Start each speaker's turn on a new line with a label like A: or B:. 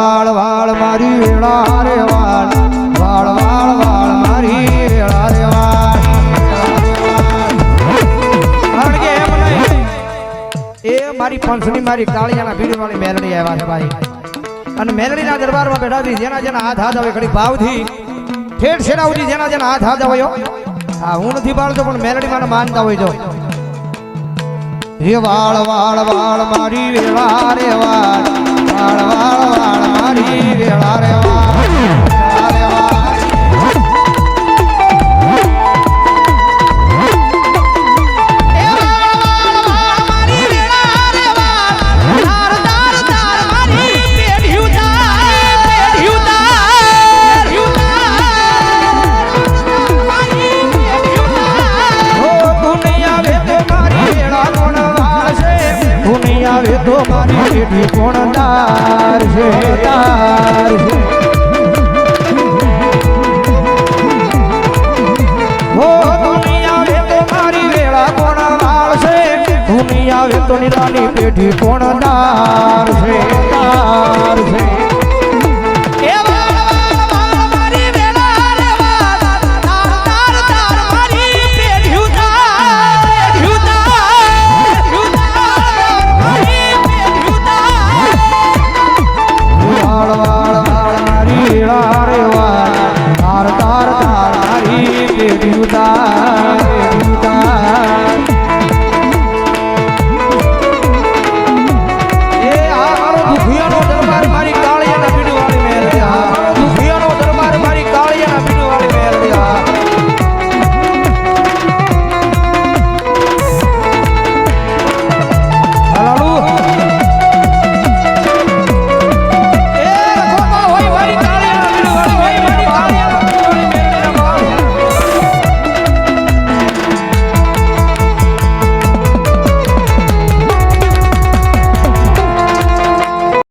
A: વાળ વાળ મારી વેળા વાળ. વાળ વાળ વાળ મારી વેળા રે વાળ. એ મારી પંચની મારી કાળિયાના મેલડી આવ્યા છે અને મેલડીના દરબારમાં બેઠા જેના જેના હાથ હાથ આવે ઘડી ભાવથી. ઠેઠ સુધી જેના જેના હાથ હાથ હોય હા. હું નથી પાડતો, પણ મેલડી મને માનતા હોય તો હે વાળ વાળ વાળ મારી વેળા રે વાળ. પેઢી કોણ તાર છે? તાર છે. ઓ દુનિયા વે તો નિરાની પેઢી કોણ દાર છે.